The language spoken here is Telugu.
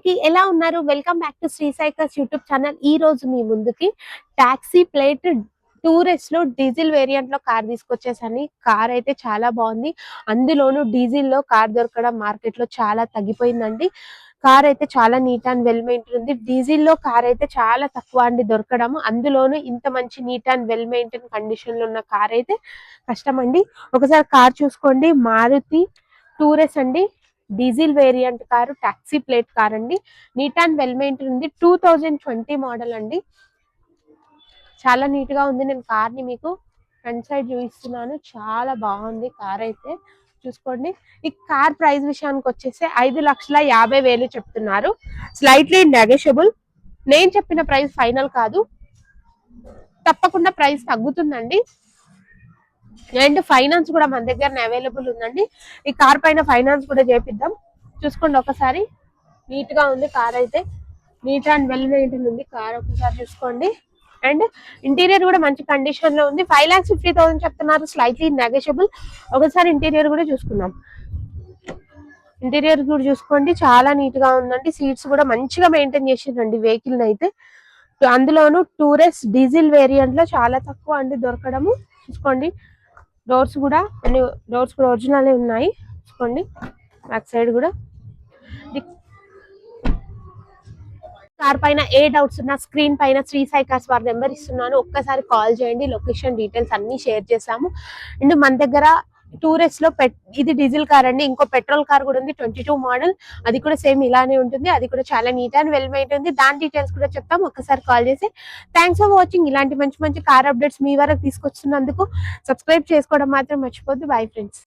అందరికి ఎలా ఉన్నారు? Welcome back to Sri cycles YouTube channel ఈ రోజు మీ ముందుకి టాక్సీ ప్లేట్ టూరెస్ట్లో డీజిల్ వేరియంట్లో కార్ తీసుకొచ్చేసాను. కార్ అయితే చాలా బాగుంది. అందులోను డీజిల్లో కార్ దొరకడం మార్కెట్లో చాలా తగ్గిపోయిందండి. కార్ అయితే చాలా నీట్ అండ్ వెల్ మెయింటైన్ ఉంది. డీజిల్లో కార్ అయితే చాలా తక్కువ అండి దొరకడం. అందులోనూ ఇంత మంచి నీట్ అండ్ వెల్ మెయింటైన్ కండిషన్లో ఉన్న కార్ అయితే కష్టం అండి. ఒకసారి కార్ చూసుకోండి. మారుతి టూరెస్ అండి. Diesel variant car taxi plate car అండి నీట్ అండ్ వెల్ మెయింటైన్ ఉంది. టూ థౌజండ్ ట్వంటీ మోడల్ అండి. చాలా నీట్గా ఉంది. నేను కార్ని మీకు ఫ్రంట్ సైడ్ చూపిస్తున్నాను. చాలా బాగుంది కార్ అయితే. చూసుకోండి. ఈ కార్ ప్రైస్ విషయానికి వచ్చేసి ఐదు లక్షల యాభై వేలు చెప్తున్నారు. స్లైట్లీ నెగోషియబుల్ నేను చెప్పిన ప్రైస్ ఫైనల్ కాదు. తప్పకుండా ప్రైస్ తగ్గుతుందండి. అండ్ ఫైనాన్స్ కూడా మన దగ్గర అవైలబుల్ ఉందండి. ఈ కార్ పైన ఫైనాన్స్ కూడా చేపిద్దాం. చూసుకోండి ఒకసారి. నీట్గా ఉంది కార్ అయితే. నీట్ అండ్ వెల్ మెయింటైన్ ఉంది కార్ ఒకసారి చూసుకోండి. అండ్ ఇంటీరియర్ కూడా మంచి కండిషన్లో ఉంది. ఫైవ్ లాక్స్ ఫిఫ్టీ థౌసండ్ చెప్తున్నారు. స్లైట్లీ నెగోషియబుల్ ఒకసారి ఇంటీరియర్ కూడా చూసుకుందాం. ఇంటీరియర్ కూడా చూసుకోండి. చాలా నీట్గా ఉందండి. సీట్స్ కూడా మంచిగా మెయింటైన్ చేసిండ్రండి వెహికల్ అయితే. అందులోను టూరెస్ డీజిల్ వేరియంట్లో చాలా తక్కువ అండి దొరకడము. చూసుకోండి. డోర్స్ కూడా అన్ని డోర్స్ కూడా ఒరిజినల్ ఉన్నాయి. చూసుకోండి. బ్యాక్ సైడ్ కూడా. కార్ పైన ఏ డౌట్స్ ఉన్నా స్క్రీన్ పైన శ్రీ సాయి కార్స్ వారి నెంబర్ ఇస్తున్నాను. ఒక్కసారి కాల్ చేయండి. లొకేషన్ డీటెయిల్స్ అన్ని షేర్ చేసాము అండ్ మన దగ్గర టూరెస్ట్లో పెట్ ఇది డీజిల్ కార్ అండి. ఇంకో పెట్రోల్ కార్ కూడా ఉంది ట్వంటీ టూ మోడల్. అది కూడా సేమ్ ఇలానే ఉంటుంది. అది కూడా చాలా నీట్ అండ్ వెల్ మెయింట్ ఉంది. దాని డీటెయిల్స్ కూడా చెప్తాం. ఒక్కసారి కాల్ చేసి థ్యాంక్స్ ఫర్ వాచింగ్. ఇలాంటి మంచి మంచి కార్ అప్డేట్స్ మీ వరకు తీసుకొచ్చినందుకు సబ్స్క్రైబ్ చేసుకోవడం మాత్రం మర్చిపోద్దు బై ఫ్రెండ్స్